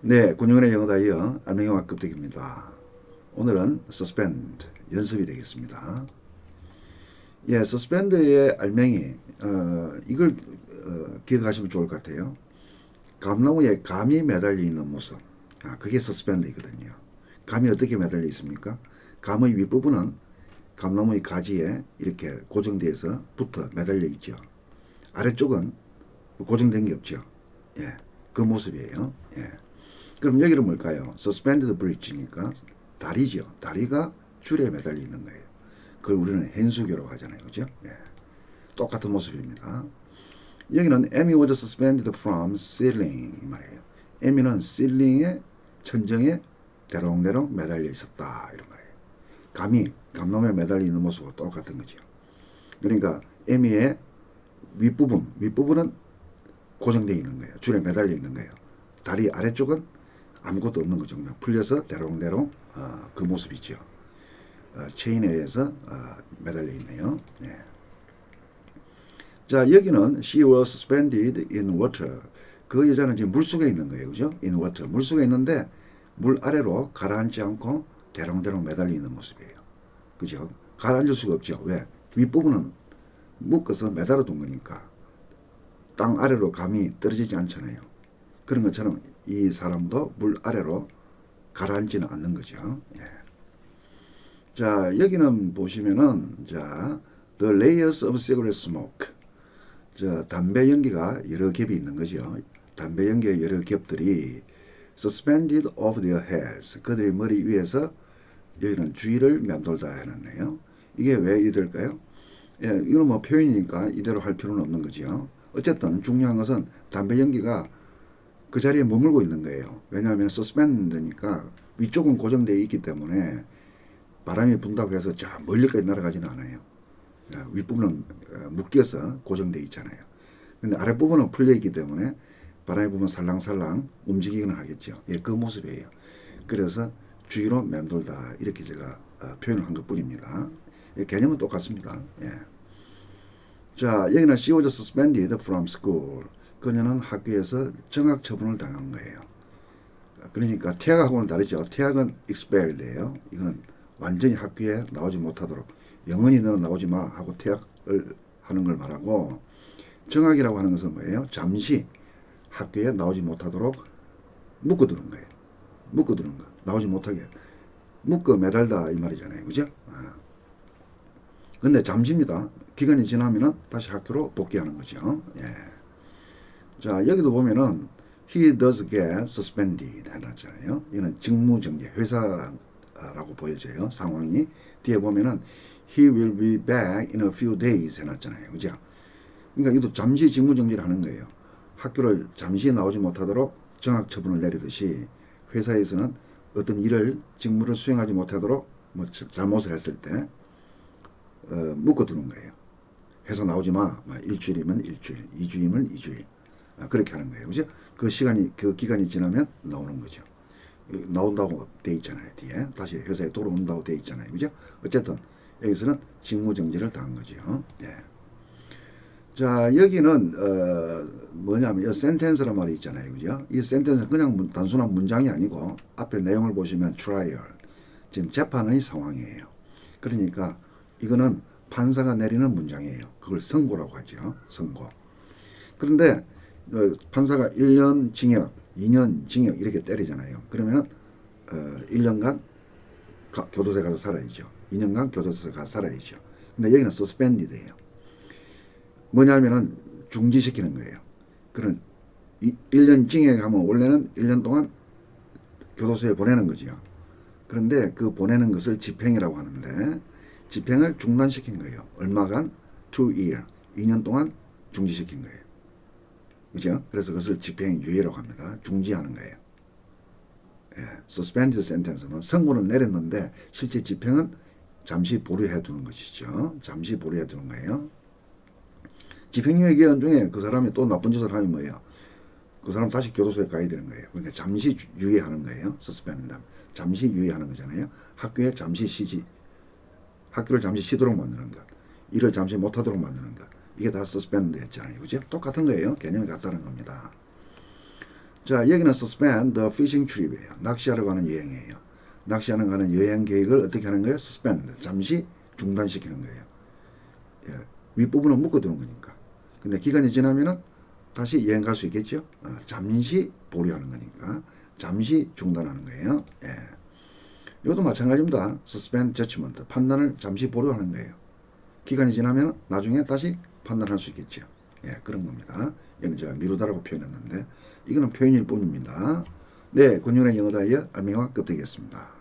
네, 군용의 영어 다 이어 안명영화 급득입니다. 오늘은 suspend 연습이 되겠습니다. 예, suspend의 알맹이 어, 이걸 어, 기억하시면 좋을 것 같아요. 감나무에 감이 매달려 있는 모습. 아, 그게 suspend이거든요. 감이 어떻게 매달려 있습니까? 감의 윗부분은 감나무의 가지에 이렇게 고정돼서 붙어 매달려 있죠. 아래쪽은 고정된 게 없죠. 예, 그 모습이에요. 예. 그럼 여기는 뭘까요? suspended bridge니까 다리죠. 다리가 줄에 매달려 있는 거예요. 그걸 우리는 hen수교라고 하잖아요. 그죠? 예. 똑같은 모습입니다. 여기는 Amy was suspended from ceiling 이 말이에요. Amy는 ceiling의 천정에 대롱대롱 매달려 있었다 이런 말이에요. 감이 감놈에 매달려 있는 모습과 똑같은 거죠. 그러니까 Amy의 윗부분, 윗부분은 고정되어 있는 거예요. 줄에 매달려 있는 거예요. 다리 아래쪽은 아무것도 없는 거죠. 그냥 풀려서 대롱대롱 어, 그 모습이죠. 어, 체인에 의해서 어, 매달려 있네요. 네. 자 여기는 she was suspended in water. 그 여자는 지금 물 속에 있는 거예요, 그죠? in water 물 속에 있는데 물 아래로 가라앉지 않고 대롱대롱 매달려 있는 모습이에요. 그죠? 가라앉을 수가 없죠. 왜? 윗부분은 묶어서 매달아 둔 거니까 땅 아래로 감이 떨어지지 않잖아요. 그런 것처럼 이 사람도 물 아래로 가라앉지는 않는 거죠. 예. 자 여기는 보시면은 자 the layers of cigarette smoke 저 담배 연기가 여러 겹이 있는 거죠. 담배 연기의 여러 겹들이 suspended over their heads 그들의 머리 위에서 여기는 주위를 맴돌다 해놨네요. 이게 왜 이럴까요? 예, 이건 뭐 표현이니까 이대로 할 필요는 없는 거죠. 어쨌든 중요한 것은 담배 연기가 그 자리에 머물고 있는 거예요. 왜냐하면 suspend니까 위쪽은 고정되어 있기 때문에 바람이 분다고 해서 저 멀리까지 날아가지는 않아요. 예, 윗부분은 어, 묶여서 고정되어 있잖아요. 근데 아랫부분은 풀려 있기 때문에 바람이 부면 살랑살랑 움직이기는 하겠죠. 예, 그 모습이에요. 그래서 주위로 맴돌다 이렇게 제가 어, 표현을 한 것뿐입니다. 예, 개념은 똑같습니다. 예. 자, 여기는 she was suspended from school. 그녀는 학교에서 정학 처분을 당한 거예요. 그러니까 퇴학하고는 다르죠. 퇴학은 expelled예요. 이건 완전히 학교에 나오지 못하도록 영원히 너는 나오지 마 하고 퇴학을 하는 걸 말하고 정학이라고 하는 것은 뭐예요? 잠시 학교에 나오지 못하도록 묶어두는 거예요. 묶어두는 거. 나오지 못하게. 묶어 매달다 이 말이잖아요. 그죠? 아. 근데 잠시입니다. 기간이 지나면은 다시 학교로 복귀하는 거죠. 예. 자, 여기도 보면은 he does get suspended 해놨잖아요. 이거는 직무정지, 회사라고 보여져요. 상황이. 뒤에 보면은 he will be back in a few days 해놨잖아요. 그죠? 그러니까 이것도 잠시 직무정지를 하는 거예요. 학교를 잠시 나오지 못하도록 정학 처분을 내리듯이 회사에서는 어떤 일을 직무를 수행하지 못하도록 뭐 잘못을 했을 때 어, 묶어두는 거예요. 회사 나오지 마. 뭐 일주일이면 일주일, 이주이면 이주일. 아, 그렇게 하는 거예요. 그죠? 그 시간이, 그 기간이 지나면 나오는 거죠. 나온다고 돼 있잖아요. 뒤에. 다시 회사에 돌아온다고 돼 있잖아요. 그죠? 어쨌든, 여기서는 직무정지를 당한 거죠. 예. 자, 여기는, 어, 뭐냐면, 이 센텐스란 말이 있잖아요. 그죠? 이 센텐스는 그냥 문, 단순한 문장이 아니고, 앞에 내용을 보시면 trial. 지금 재판의 상황이에요. 그러니까, 이거는 판사가 내리는 문장이에요. 그걸 선고라고 하죠. 선고. 그런데 어, 판사가 1년 징역, 2년 징역 이렇게 때리잖아요. 그러면 어, 1년간 가, 교도소에 가서 살아야죠. 2년간 교도소에 가서 살아야죠. 근데 여기는 suspended예요. 뭐냐면은 중지시키는 거예요. 그런 1년 징역에 가면 원래는 1년 동안 교도소에 보내는 거죠. 그런데 그 보내는 것을 집행이라고 하는데 집행을 중단시킨 거예요. 얼마간? two year. 2년 동안 중지시킨 거예요. 그죠? 그래서 그것을 집행 유예라고 합니다. 중지하는 거예요. 예, suspended sentence는 선고는 내렸는데 실제 집행은 잠시 보류해 두는 것이죠. 잠시 보류해 두는 거예요. 집행유예 기간 중에 그 사람이 또 나쁜 짓을 하면 뭐예요? 그 사람 다시 교도소에 가야 되는 거예요. 그러니까 잠시 유예하는 거예요. suspend. 잠시 유예하는 거잖아요. 학교에 잠시 쉬지. 학교를 잠시 쉬도록 만드는 것. 일을 잠시 못하도록 만드는 것. 이게 다 suspend 했잖아요. 그죠? 똑같은 거예요. 개념이 같다는 겁니다. 자, 여기는 suspend the fishing trip이에요. 낚시하러 가는 여행이에요. 낚시하러 가는 여행 계획을 어떻게 하는 거예요? suspend. 잠시 중단시키는 거예요. 예, 윗부분은 묶어두는 거니까. 근데 기간이 지나면은 다시 여행 갈 수 있겠죠? 어, 잠시 보류하는 거니까. 잠시 중단하는 거예요. 예. 이것도 마찬가지입니다. suspend judgment. 판단을 잠시 보류하는 거예요. 기간이 지나면 나중에 다시 판단할 수 있겠죠. 예, 그런 겁니다. 여기는 제가 미루다라고 표현했는데 이거는 표현일 뿐입니다. 네, 군용의 영어 다이어 알미와 껍데기였습니다.